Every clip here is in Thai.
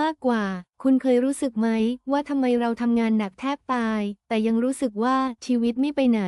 มากกว่า คุณเคยรู้สึกไหม ว่าทำไมเราทำงานหนักแทบตาย แต่ยังรู้สึกว่าชีวิตไม่ไปไหน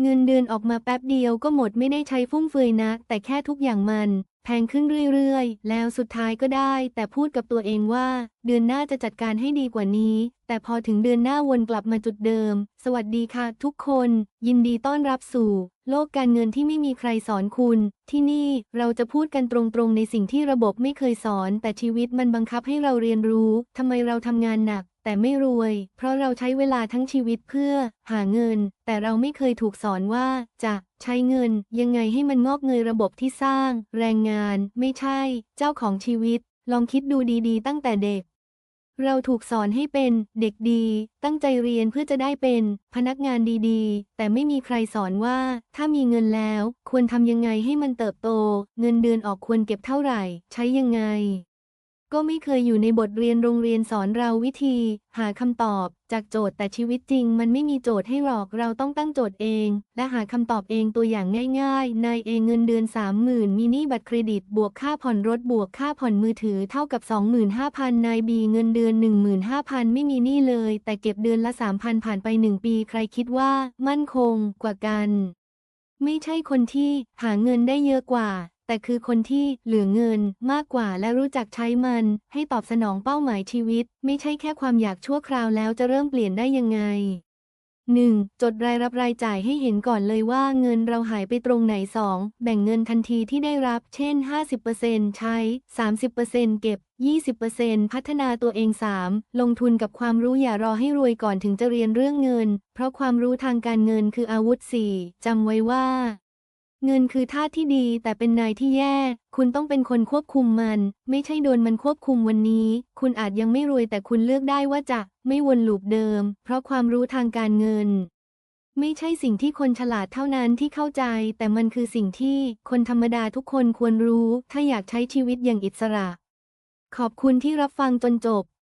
เงินเดือนออกมาแป๊บเดียวก็หมดไม่ได้ใช้ฟุ่มเฟือยนะ แต่แค่ทุกอย่างมัน แพงขึ้นเรื่อยๆ แล้วสุดท้ายก็ได้ แต่พูดกับตัวเองว่า เดือนหน้าจะจัดการให้ดีกว่านี้ แต่พอถึงเดือนหน้าวนกลับมาจุดเดิม สวัสดีค่ะทุกคน ยินดีต้อนรับสู่ โลกการเงินที่ไม่มีใครสอนคุณ ที่นี่เราจะพูดกันตรงๆ ในสิ่งที่ระบบไม่เคยสอน แต่ชีวิตมันบังคับให้เราเรียนรู้ทำไมเราทำงานหนักแต่ไม่รวย เพราะเราใช้เวลาทั้งชีวิตเพื่อ หาเงิน แต่เราไม่เคยถูกสอนว่าจะ ใช้เงิน ยังไงให้มันงอกเงยระบบที่สร้าง แรงงาน ไม่ใช่ เจ้าของชีวิต ลองคิดดูดีๆ ตั้งแต่เด็ก เราถูกสอนให้เป็นเด็กดี ตั้งใจเรียนเพื่อจะได้เป็น พนักงานดีๆ แต่ไม่มีใครสอนว่า ถ้ามีเงินแล้ว ควรทำยังไงให้มันเติบโต เงินเดือนออกควรเก็บเท่าไหร่ ใช้ยังไง ก็ไม่เคยอยู่ในบทเรียนโรงเรียนสอนเราวิธี หาคำตอบจากโจทย์แต่ชีวิตจริง มันไม่มีโจทย์ให้หรอกเราต้องตั้งโจทย์เอง และหาคำตอบเองตัวอย่างง่ายๆนายเองเงินเดือน 30,000มีหนี้บัตรเครดิต บวกค่าผ่อนรถบวกค่าผ่อนมือถือเท่ากับ 25,000นายบีเงินเดือน 15,000 ไม่มีหนี้เลย แต่เก็บเดือนละ 3,000 ผ่านไป 1 ปีใครคิดว่า มั่นคงกว่ากัน ไม่ใช่คนที่หาเงินได้เยอะกว่า แต่คือคนที่เหลือเงินมากกว่าและรู้จักใช้มัน ให้ตอบสนองเป้าหมายชีวิต ไม่ใช่แค่ความอยากชั่วคราวแล้วจะเริ่มเปลี่ยนได้ยังไง 1. จดรายรับรายจ่ายให้เห็นก่อนเลยว่าเงินเราหายไปตรงไหน 2. แบ่งเงินทันทีที่ได้รับ เช่น 50%ใช้ 30%เก็บ 20%พัฒนาตัวเอง 3. ลงทุนกับความรู้อย่ารอให้รวยก่อนถึงจะเรียนเรื่องเงิน เพราะความรู้ทางการเงินคืออาวุธ 4. จำไว้ว่า เงินคือท่าที่ดีแต่เป็นนายที่แย่ คุณต้องเป็นคนควบคุมมัน ไม่ใช่โดนมันควบคุมวันนี้ คุณอาจยังไม่รวยแต่คุณเลือกได้ว่าจะไม่วนลูปเดิม เพราะความรู้ทางการเงิน ไม่ใช่สิ่งที่คนฉลาดเท่านั้นที่เข้าใจ แต่มันคือสิ่งที่คนธรรมดาทุกคนควรรู้ ถ้าอยากใช้ชีวิตอย่างอิสระ ขอบคุณที่รับฟังจนจบ